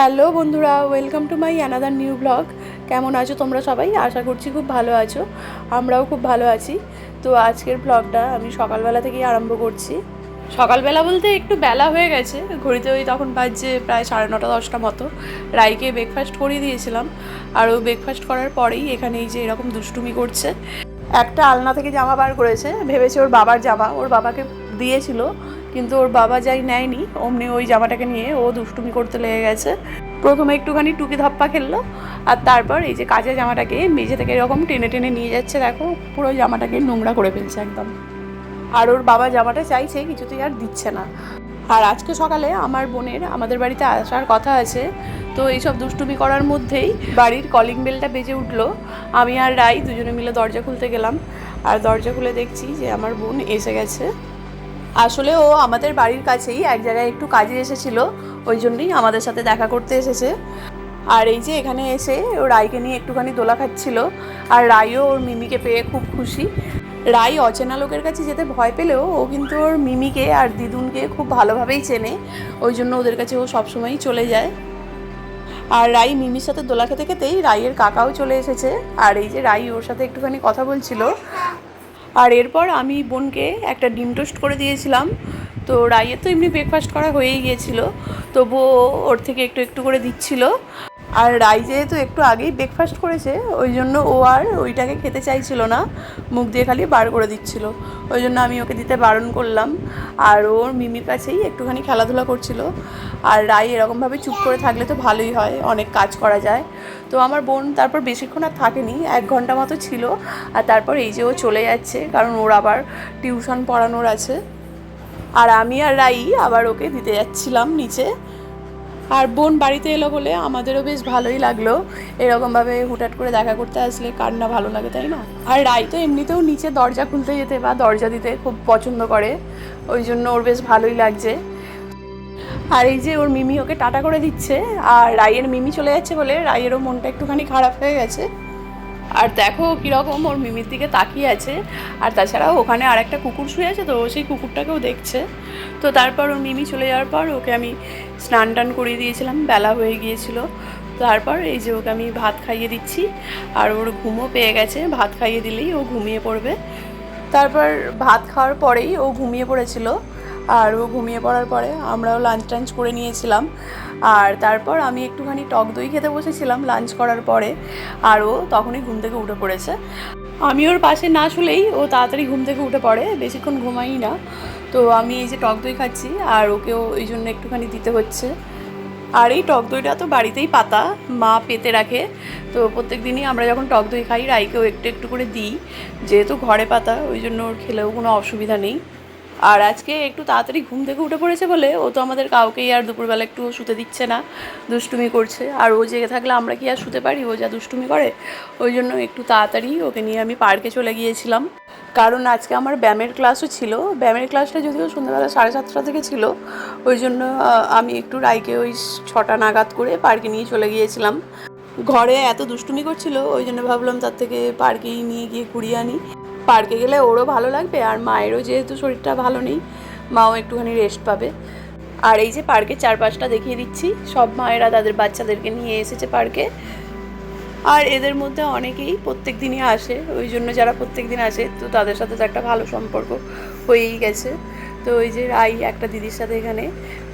Hello বন্ধুরা welcome to my another new blog কেমন আছো তোমরা সবাই? আশা করছি খুব ভালো আছো। আমরাও খুব ভালো আছি। তো আজকের ব্লগটা আমি সকালবেলা থেকেই আরম্ভ করছি। সকালবেলা বলতে একটু বেলা হয়ে গেছে। ঘড়িতে ওই তখন বাজছে প্রায় সাড়ে নটা, দশটা মতো। রাইকে ব্রেকফাস্ট করিয়ে দিয়েছিলাম। আর ও ব্রেকফাস্ট করার পরেই এখানে এই যে এরকম দুষ্টুমি করছে। একটা আলনা থেকে জামা বার করেছে। ভেবেছে ওর বাবার জামা। ওর বাবাকে দিয়েছিল। কিন্তু ওর বাবা যাই নেয়নি, অমনি ওই জামাটাকে নিয়ে ও দুষ্টুমি করতে লেগে গেছে। প্রথমে একটুখানি টুকি ধাপ্পা খেললো, আর তারপর এই যে কাঁচা জামাটাকে মেঝে থেকে এরকম টেনে টেনে নিয়ে যাচ্ছে, দেখো, পুরো জামাটাকে নোংরা করে ফেলছে একদম। আর ওর বাবা জামাটা চাইছে, কিছুতেই আর দিচ্ছে না। আর আজকে সকালে আমার বোনের আমাদের বাড়িতে আসার কথা আছে, তো এইসব দুষ্টুমি করার মধ্যেই বাড়ির কলিং বেলটা বেজে উঠল। আমি আর রাই দুজনে মিলে দরজা খুলতে গেলাম, আর দরজা খুলে দেখছি যে আমার বোন এসে গেছে। আসলে ও আমাদের বাড়ির কাছেই এক জায়গায় একটু কাজে এসেছিল, ওই জন্যই আমাদের সাথে দেখা করতে এসেছে। আর এই যে এখানে এসে ও রাইকে নিয়ে একটুখানি দোলা খাচ্ছিল, আর রাইও ওর মিমিকে পেয়ে খুব খুশি। রাই অচেনা লোকের কাছে যেতে ভয় পেলেও ও কিন্তু ওর মিমিকে আর দিদুনকে খুব ভালোভাবেই চেনে, ওই জন্য ওদের কাছে ও সবসময়ই চলে যায়। আর রাই মিমির সাথে দোলা খেতে খেতেই রাইয়ের কাকাও চলে এসেছে, আর এই যে রাই ওর সাথে একটুখানি কথা বলছিল আর এরপর আমি বোনকে একটা ডিম টোস্ট করে দিয়েছিলাম। তো রাইয়ের তো এমনি ব্রেকফাস্ট করা হয়েই গিয়েছিল, তবুও ওর থেকে একটু একটু করে দিচ্ছিল। আর রাই যেহেতু একটু আগেই ব্রেকফাস্ট করেছে, ওই জন্য ও আর ওইটাকে খেতে চাইছিল না, মুখ দিয়ে খালি বার করে দিচ্ছিল। ওই জন্য আমি ওকে দিতে বারণ করলাম। আর ওর মিমির কাছেই একটুখানি খেলাধুলা করছিল। আর রাই এরকমভাবে চুপ করে থাকলে তো ভালোই হয়, অনেক কাজ করা যায়। তো আমার বোন তারপর বেশিক্ষণ আর থাকেনি, এক ঘণ্টা মতো ছিল। আর তারপর এই যে ও চলে যাচ্ছে, কারণ ওর আবার টিউশন পড়ানোর আছে। আর আমি আর রাই আবার ওকে দিতে যাচ্ছিলাম নিচে। আর বোন বাড়িতে এলো বলে আমাদেরও বেশ ভালোই লাগল। এরকমভাবে হুটহাট করে দেখা করতে আসলে কার না ভালো লাগে, তাই না? আর রাই তো এমনিতেও নিচে দরজা খুলতে যেতে বা দরজা দিতে খুব পছন্দ করে, ওই জন্য ওর বেশ ভালোই লাগছে। আর এই যে ওর মিমি ওকে টাটা করে দিচ্ছে, আর রাইয়ের মিমি চলে যাচ্ছে বলে রাইয়েরও মনটা একটুখানি খারাপ হয়ে গেছে। আর দেখো কীরকম ওর মিমির দিকে তাকিয়ে আছে, আর তাছাড়াও ওখানে আর একটা কুকুর শুয়ে আছে তো সেই কুকুরটাকেও দেখছে। তো তারপর ওর মিমি চলে যাওয়ার পর ওকে আমি স্নান টান করিয়ে দিয়েছিলাম, বেলা হয়ে গিয়েছিল। তারপর এই যে ওকে আমি ভাত খাইয়ে দিচ্ছি, আর ওর ঘুমও পেয়ে গেছে, ভাত খাইয়ে দিলেই ও ঘুমিয়ে পড়বে। তারপর ভাত খাওয়ার পরেই ও ঘুমিয়ে পড়েছিল। আর ও ঘুমিয়ে পড়ার পরে আমরাও লাঞ্চ টাঞ্চ করে নিয়েছিলাম। আর তারপর আমি একটুখানি টক দই খেতে বসেছিলাম লাঞ্চ করার পরে, আর ও তখনই ঘুম থেকে উঠে পড়েছে। আমি ওর পাশে না শুলেই ও তাড়াতাড়ি ঘুম থেকে উঠে পড়ে, বেশিক্ষণ ঘুমাই না। তো আমি এই যে টক দই খাচ্ছি, আর ওকেও এই জন্য একটুখানি দিতে হচ্ছে। আর এই টক দইটা তো বাড়িতেই পাতা, মা পেতে রাখে। তো প্রত্যেক দিনই আমরা যখন টক দই খাই, রাইকেও একটু একটু করে দিই। যেহেতু ঘরে পাতা, ওই জন্য ওর খেলেও কোনো অসুবিধা নেই। আর আজকে একটু তাড়াতাড়ি ঘুম থেকে উঠে পড়েছে বলে, ও তো আমাদের কাউকেই আর দুপুরবেলা একটু শুতে দিচ্ছে না, দুষ্টুমি করছে। আর ও জেগে থাকলে আমরা কি আর শুতে পারি? ও যা দুষ্টুমি করে, ওই জন্য একটু তাড়াতাড়ি ওকে নিয়ে আমি পার্কে চলে গিয়েছিলাম। কারণ আজকে আমার ব্যায়ামের ক্লাসও ছিল, ব্যায়ামের ক্লাসটা যদিও সন্ধ্যাবেলা সাড়ে সাতটা থেকে ছিল, ওই জন্য আমি একটু রাইকে ওই ছটা নাগাদ করে পার্কে নিয়ে চলে গিয়েছিলাম। ঘরে এত দুষ্টুমি করছিল, ওই জন্য ভাবলাম তার থেকে পার্কেই নিয়ে গিয়ে ঘুরিয়ে আনি। পার্কে গেলে ওরও ভালো লাগবে, আর মায়েরও যেহেতু শরীরটা ভালো নেই, মাও একটুখানি রেস্ট পাবে। আর এই যে পার্কের চারপাশটা দেখিয়ে দিচ্ছি, সব মায়েরা তাদের বাচ্চাদেরকে নিয়ে এসেছে পার্কে। আর এদের মধ্যে অনেকেই প্রত্যেক দিনই আসে, ওই জন্য যারা প্রত্যেক দিন আসে, তো তাদের সাথে তো একটা ভালো সম্পর্ক হয়েই গেছে। তো ওই যে রাই একটা দিদির সাথে এখানে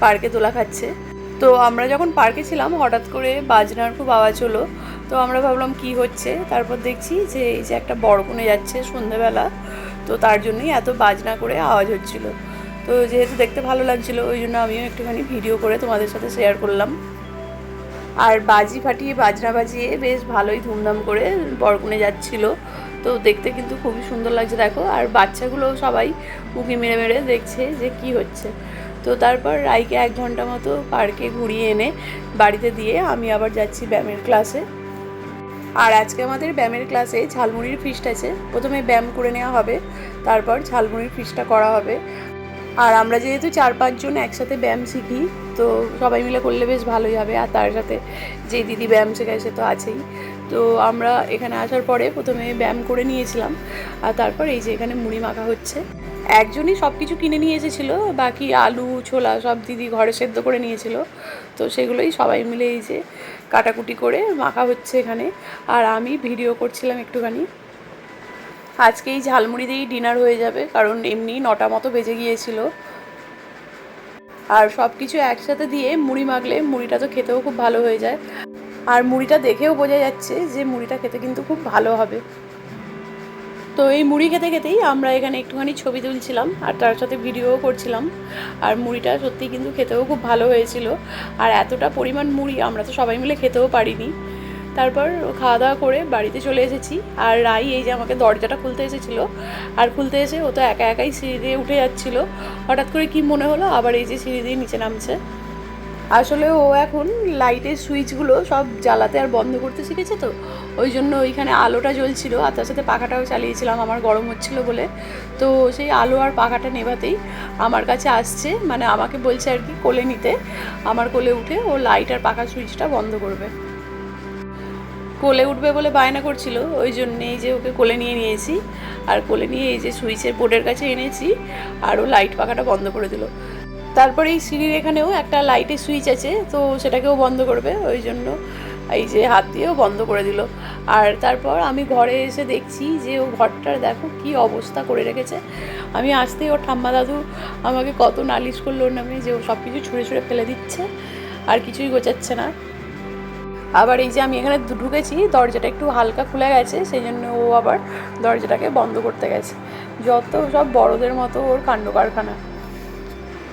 পার্কে দোলা খাচ্ছে। তো আমরা যখন পার্কে ছিলাম, হঠাৎ করে বাজনার খুব আওয়াজ হলো। তো আমরা ভাবলাম কি হচ্ছে? তারপর দেখছি যে এই যে একটা বড়গুনে যাচ্ছে সন্ধেবেলা, তো তার জন্যই এত বাজনা করে আওয়াজ হচ্ছিল। তো যেহেতু দেখতে ভালো লাগছিল, ওই জন্য আমিও একটুখানি ভিডিও করে তোমাদের সাথে শেয়ার করলাম। আর বাজি ফাটিয়ে, বাজনা বাজিয়ে বেশ ভালোই ধুমধাম করে বরগুনে যাচ্ছিল। তো দেখতে কিন্তু খুবই সুন্দর লাগছে, দেখো। আর বাচ্চাগুলো সবাই উকি মেরে মেরে দেখছে যে কি হচ্ছে। তো তারপর রাইকে এক ঘণ্টা মতো পার্কে ঘুরিয়ে এনে বাড়িতে দিয়ে আমি আবার যাচ্ছি ব্যায়ামের ক্লাসে আর আজকে আমাদের ব্যায়ামের ক্লাসে ঝালমুড়ির ফিস্ট আছে। প্রথমে ব্যায়াম করে নেওয়া হবে, তারপর ঝালমুড়ির ফিস্টটা করা হবে। আর আমরা যেহেতু চার পাঁচজন একসাথে ব্যায়াম শিখি, তো সবাই মিলে করলে বেশ ভালোই হবে। আর তার সাথে যে দিদি ব্যায়াম শেখায় সে তো আছেই। তো আমরা এখানে আসার পরে প্রথমে ব্যায়াম করে নিয়েছিলাম। আর তারপর এই যে এখানে মুড়ি মাখা হচ্ছে। একজনই সব কিছু কিনে নিয়ে এসেছিল, বাকি আলু, ছোলা সব দিদি ঘরে সেদ্ধ করে নিয়েছিল। তো সেগুলোই সবাই মিলে এই যে কাটাকুটি করে মাখা হচ্ছে এখানে। আর আমি ভিডিও করছিলাম একটুখানি। আজকে এই ঝালমুড়ি দিয়েই ডিনার হয়ে যাবে, কারণ এমনি নটা মতো বেজে গিয়েছিল। আর সব কিছু একসাথে দিয়ে মুড়ি মাখলে মুড়িটা তো খেতেও খুব ভালো হয়ে যায়। আর মুড়িটা দেখেও বোঝা যাচ্ছে যে মুড়িটা খেতে কিন্তু খুব ভালো হবে। তো এই মুড়ি খেতে খেতেই আমরা এখানে একটুখানি ছবি তুলছিলাম, আর তার সাথে ভিডিওও করছিলাম। আর মুড়িটা সত্যি কিন্তু খেতেও খুব ভালো হয়েছিল। আর এতটা পরিমাণ মুড়ি আমরা তো সবাই মিলে খেতেও পারিনি। তারপর খাওয়া দাওয়া করে বাড়িতে চলে এসেছি। আর রাই এই যে আমাকে দরজাটা খুলতে এসেছিল, আর খুলতে এসে ও তো একা একাই সিঁড়ি দিয়ে উঠে যাচ্ছিল। হঠাৎ করে কি মনে হলো? আবার এই যে সিঁড়ি দিয়ে নিচে নামছে। আসলে ও এখন লাইটের সুইচগুলো সব জ্বালাতে আর বন্ধ করতে শিখেছে তো। ওই জন্য ওইখানে আলোটা জ্বলছিল আর তার সাথে পাখাটাও চালিয়েছিলাম, আমার গরম হচ্ছিল বলে। তো সেই আলো আর পাখাটা নেভাতেই আমার কাছে আসছে মানে আমাকে বলছে আর কি কোলে নিতে। আমার কোলে উঠে ও লাইট আর পাখার সুইচটা বন্ধ করবে। কোলে উঠবে বলে বায়না করছিল, ওই জন্যেই যে ওকে কোলে নিয়ে নিয়েছি। আর কোলে নিয়ে এই যে সুইচের বোর্ডের কাছে এনেছি, আর ও লাইট পাখাটা বন্ধ করে দিল। তারপরে এই সিঁড়ির এখানেও একটা লাইটের সুইচ আছে, তো সেটাকেও বন্ধ করবে, ওই জন্য এই যে হাত দিয়েও বন্ধ করে দিল। আর তারপর আমি ঘরে এসে দেখছি যে ও ঘরটার দেখো কি অবস্থা করে রেখেছে। আমি আসতেই ওর ঠাম্মা দাদু আমাকে কত নালিশ করল ওর নামে যে ও সব কিছু ছুঁড়ে ছুঁড়ে ফেলে দিচ্ছে, আর কিছুই গোছাচ্ছে না। আবার এই যে আমি এখানে ঢুকেছি, দরজাটা একটু হালকা খুলে গেছে সেই জন্য ও আবার দরজাটাকে বন্ধ করতে গেছে। যত সব বড়দের মতো ওর কাণ্ড কারখানা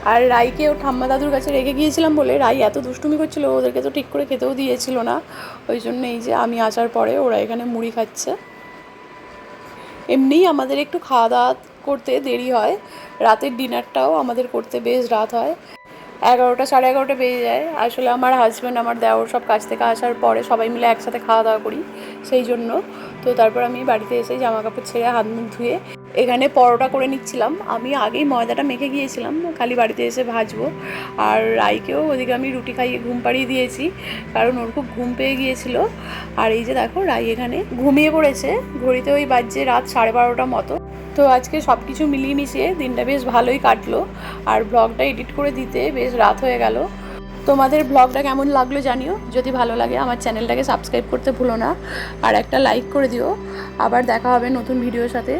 আর রাইকে ও ঠাম্মা দাদুর কাছে রেখে গিয়েছিলাম বলে রাই এত দুষ্টুমি করছিল, ওদেরকে তো ঠিক করে খেতেও দিয়েছিল না। ওই জন্য এই যে আমি আসার পরে ওরা এখানে মুড়ি খাচ্ছে। এমনিই আমাদের একটু খাওয়া দাওয়া করতে দেরি হয়। রাতের ডিনারটাও আমাদের করতে বেশ রাত হয়। এগারোটা, সাড়ে এগারোটা বেজে যায়। আসলে আমার হাজব্যান্ড আমার দেওর সব কাছ থেকে আসার পরে সবাই মিলে একসাথে খাওয়া দাওয়া করি সেই জন্য। তো তারপর আমি বাড়িতে এসে জামা কাপড় ছেড়ে হাত মুখ ধুয়ে এখানে পরোটা করে নিচ্ছিলাম। আমি আগেই ময়দাটা মেখে গিয়েছিলাম, খালি বাড়িতে এসে ভাজবো। আর রাইকেও ওদিকে আমি রুটি খাইয়ে ঘুম পাড়িয়ে দিয়েছি, কারণ ওর খুব ঘুম পেয়ে গিয়েছিল। আর এই যে দেখো, রাই এখানে ঘুমিয়ে পড়েছে, ঘড়িতে ওই বাজছে রাত সাড়ে বারোটা মতো। তো আজকে সব কিছু মিলিয়ে মিশিয়ে দিনটা বেশ ভালোই কাটলো। আর ব্লগটা এডিট করে দিতে বেশ রাত হয়ে গেল। তোমাদের ব্লগটা কেমন লাগল জানিও। যদি ভালো লাগে আমার চ্যানেলটাকে সাবস্ক্রাইব করতে ভুলো না। আর একটা লাইক করে দিও। আবার দেখা হবে নতুন ভিডিওর সাথে।